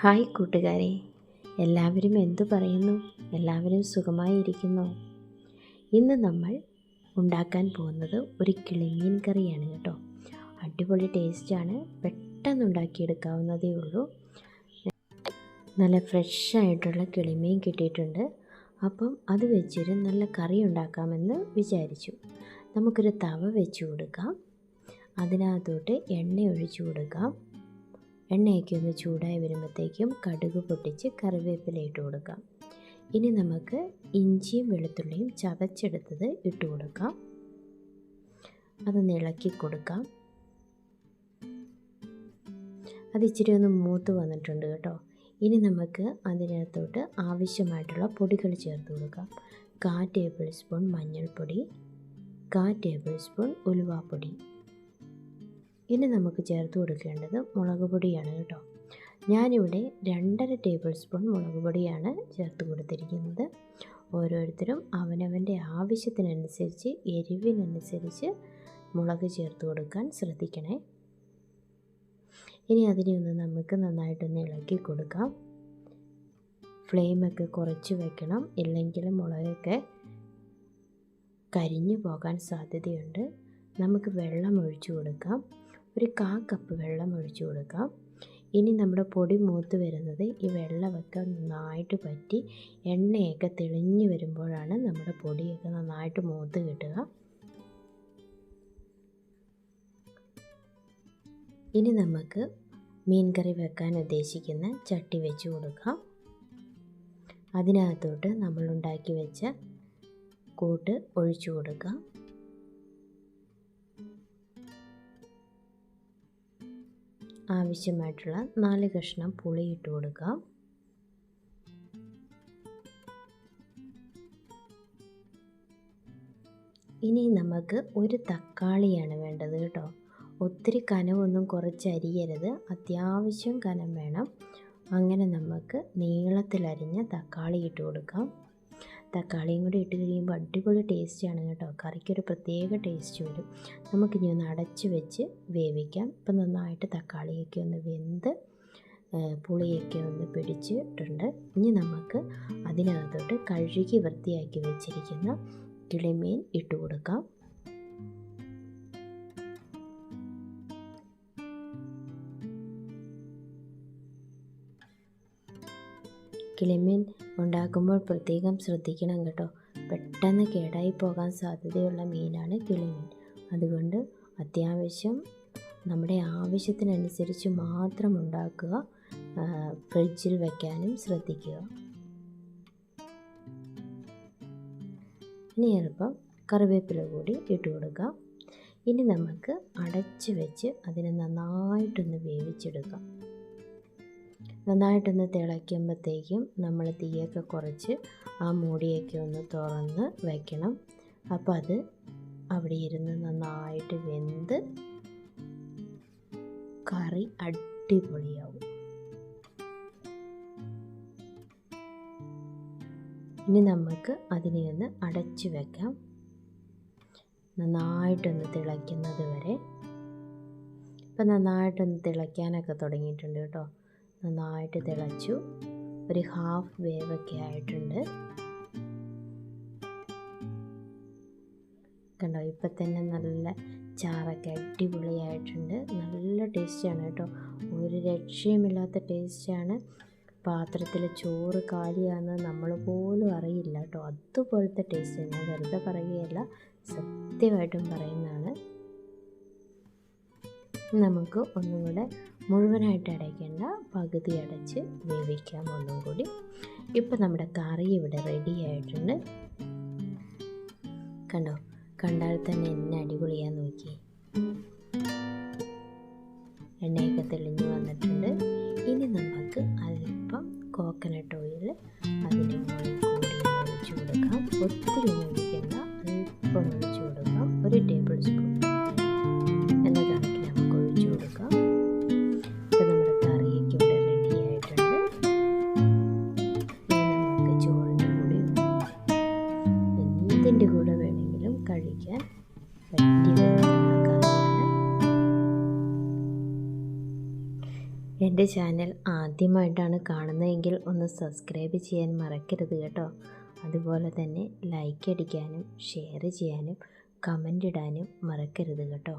Hi കൂട്ടുകാരെ. എല്ലാവരും എന്തു പറയുന്നു? എല്ലാവരും സുഖമായി ഇരിക്കുന്നു ഇന്ന് നമ്മൾ ഉണ്ടാക്കാൻ പോകുന്നത് ഒരു കിളിമീൻ കറിയാണ് കേട്ടോ. അടിപൊളി ടേസ്റ്റാണ്. പെട്ടെന്ന് ഉണ്ടാക്കിയെടുക്കാവുന്നതേ ഉള്ളൂ. നല്ല ഫ്രഷ് ആയിട്ടുള്ള കിളിമീൻ കിട്ടിയിട്ടുണ്ട്. അപ്പം അത് വെച്ചൊരു നല്ല കറി ഉണ്ടാക്കാമെന്ന് വിചാരിച്ചു. നമുക്കൊരു തവ വെച്ച് കൊടുക്കാം. അതിനകത്തോട്ട് എണ്ണ ഒഴിച്ചു കൊടുക്കാം. എണ്ണയൊക്കെ ഒന്ന് ചൂടായി വരുമ്പോഴത്തേക്കും കടുക് പൊട്ടിച്ച് കറിവേപ്പില ഇട്ട് കൊടുക്കാം. ഇനി നമുക്ക് ഇഞ്ചിയും വെളുത്തുള്ളിയും ചതച്ചെടുത്തത് ഇട്ട് കൊടുക്കാം. അതൊന്ന് ഇളക്കി കൊടുക്കാം. അത് ഇച്ചിരി ഒന്ന് മൂത്ത് വന്നിട്ടുണ്ട് കേട്ടോ. ഇനി നമുക്ക് അതിനകത്തോട്ട് ആവശ്യമായിട്ടുള്ള പൊടികൾ ചേർത്ത് കൊടുക്കാം. കാ ടേബിൾ സ്പൂൺ മഞ്ഞൾപ്പൊടി കാ ടേബിൾ സ്പൂൺ ഉലുവാപ്പൊടി. ഇനി നമുക്ക് ചേർത്ത് കൊടുക്കേണ്ടത് മുളക് പൊടിയാണ് കേട്ടോ. ഞാനിവിടെ രണ്ടര ടേബിൾ സ്പൂൺ മുളക് പൊടിയാണ് ചേർത്ത് കൊടുത്തിരിക്കുന്നത്. ഓരോരുത്തരും അവനവന്റെ ആവശ്യത്തിനനുസരിച്ച് എരിവിനനുസരിച്ച് മുളക് ചേർത്ത് കൊടുക്കാൻ ശ്രദ്ധിക്കണേ. ഇനി അതിനെ ഒന്ന് നമുക്ക് നന്നായിട്ടൊന്ന് ഇളക്കി കൊടുക്കാം. ഫ്ലെയിമൊക്കെ കുറച്ച് വെക്കണം ഇല്ലെങ്കിൽ മുളകൊക്കെ കരിഞ്ഞു പോകാൻ സാധ്യതയുണ്ട്. നമുക്ക് വെള്ളം ഒഴിച്ചു കൊടുക്കാം. ഒരു കാ കപ്പ് വെള്ളം ഒഴിച്ചു കൊടുക്കാം ഇനി നമ്മുടെ പൊടി മൂത്ത് വരുന്നത് ഈ വെള്ളമൊക്കെ നന്നായിട്ട് പറ്റി എണ്ണയൊക്കെ തെളിഞ്ഞു വരുമ്പോഴാണ് നമ്മുടെ പൊടിയൊക്കെ നന്നായിട്ട് മൂത്ത് കിട്ടുക. ഇനി നമുക്ക് മീൻ കറി വെക്കാൻ ഉദ്ദേശിക്കുന്ന ചട്ടി വെച്ച് കൊടുക്കാം. അതിനകത്തോട്ട് നമ്മളുണ്ടാക്കി വെച്ച കൂട്ട് ഒഴിച്ചു കൊടുക്കാം. ആവശ്യമായിട്ടുള്ള നാല് കഷ്ണം പുളി ഇട്ട് കൊടുക്കാം ഇനി നമുക്ക് ഒരു തക്കാളിയാണ് വേണ്ടത് കേട്ടോ. ഒത്തിരി കനവൊന്നും കുറച്ച് അരിയരുത് അത്യാവശ്യം കനം വേണം. അങ്ങനെ നമുക്ക് നീളത്തിലരിഞ്ഞ തക്കാളി ഇട്ട് കൊടുക്കാം. തക്കാളിയും കൂടി ഇട്ട് കഴിയുമ്പോൾ അടിപൊളി ടേസ്റ്റാണ് കേട്ടോ. കറിക്കൊരു പ്രത്യേക ടേസ്റ്റ് വരും. നമുക്കിനി ഒന്ന് അടച്ച് വെച്ച് വേവിക്കാം. ഇപ്പം നന്നായിട്ട് തക്കാളിയൊക്കെ ഒന്ന് വെന്ത് പുളിയൊക്കെ ഒന്ന് പിടിച്ചിട്ടുണ്ട്. ഇനി നമുക്ക് അതിനകത്തോട്ട് കഴുകി വൃത്തിയാക്കി വെച്ചിരിക്കുന്ന കിളിമീൻ ഇട്ട് കൊടുക്കാം. കിളിമീൻ ഉണ്ടാക്കുമ്പോൾ പ്രത്യേകം ശ്രദ്ധിക്കണം കേട്ടോ. പെട്ടെന്ന് കേടായി പോകാൻ സാധ്യതയുള്ള മീനാണ് കിളിമീൻ. അതുകൊണ്ട് അത്യാവശ്യം നമ്മുടെ ആവശ്യത്തിനനുസരിച്ച് മാത്രം ഉണ്ടാക്കുക ഫ്രിഡ്ജിൽ വയ്ക്കാനും ശ്രദ്ധിക്കുക. ഇനി എളുപ്പം കറിവേപ്പില കൂടി ഇട്ട് കൊടുക്കാം. ഇനി നമുക്ക് അടച്ച് വെച്ച് അതിനെ നന്നായിട്ടൊന്ന് വേവിച്ചെടുക്കാം. നന്നായിട്ടൊന്ന് തിളയ്ക്കുമ്പോഴത്തേക്കും നമ്മൾ തീയൊക്കെ കുറച്ച് ആ മൂടിയൊക്കെ ഒന്ന് തുറന്ന് വയ്ക്കണം അപ്പോൾ അത് അവിടെ ഇരുന്ന് നന്നായിട്ട് വെന്ത് കറി അടിപൊളിയാവും. ഇനി നമുക്ക് അതിനെ ഒന്ന് അടച്ചു വെക്കാം. നന്നായിട്ടൊന്ന് തിളയ്ക്കുന്നത് വരെ. ഇപ്പം നന്നായിട്ടൊന്ന് തിളയ്ക്കാനൊക്കെ തുടങ്ങിയിട്ടുണ്ട് കേട്ടോ. നന്നായിട്ട് തിളച്ചു. ഒരു ഹാഫ് വേവൊക്കെ ആയിട്ടുണ്ട്. കണ്ടോ ഇപ്പം തന്നെ നല്ല ചാറൊക്കെ അടിപൊളിയായിട്ടുണ്ട്. നല്ല ടേസ്റ്റാണ് കേട്ടോ. ഒരു രക്ഷയുമില്ലാത്ത ടേസ്റ്റാണ് പാത്രത്തിൽ ചോറ് കാലിയാണെന്ന് നമ്മൾ പോലും അറിയില്ല കേട്ടോ. അതുപോലത്തെ ടേസ്റ്റ് ഞാൻ വെറുതെ പറയുകയല്ല. സത്യമായിട്ടും പറയുന്നതാണ്. നമുക്ക് ഒന്നും കൂടെ മുഴുവനായിട്ട് അടയ്ക്കേണ്ട പകുതി അടച്ച് വേവിക്കാം ഒന്നും കൂടി. ഇപ്പം നമ്മുടെ കറി ഇവിടെ റെഡി ആയിട്ടുണ്ട്. കണ്ടോ? കണ്ടാൽ തന്നെ എന്നെ അടിപൊളിയാന്ന് നോക്കി എണ്ണയൊക്കെ തെളിഞ്ഞു വന്നിട്ടുണ്ട്. ഇനി നമുക്ക് അല്പം കോക്കനട്ട് ഓയിൽ അതിന്റെ മുകളിൽ കൂടി ഒഴിച്ചു കൊടുക്കാം. ഒത്തിരി ഒഴിക്കേണ്ട. അല്പം ഒഴിച്ചു കൊടുക്കാം. ഒരു ടേബിൾ സ്പൂൺ കഴിക്കാൻ പറ്റിയ എന്റെ ചാനൽ ആദ്യമായിട്ടാണ് കാണുന്നതെങ്കിൽ ഒന്ന് സബ്സ്ക്രൈബ് ചെയ്യാൻ മറക്കരുത് കേട്ടോ. അതുപോലെ തന്നെ ലൈക്ക് അടിക്കാനും ഷെയർ ചെയ്യാനും കമന്റ് ഇടാനും മറക്കരുത് കേട്ടോ.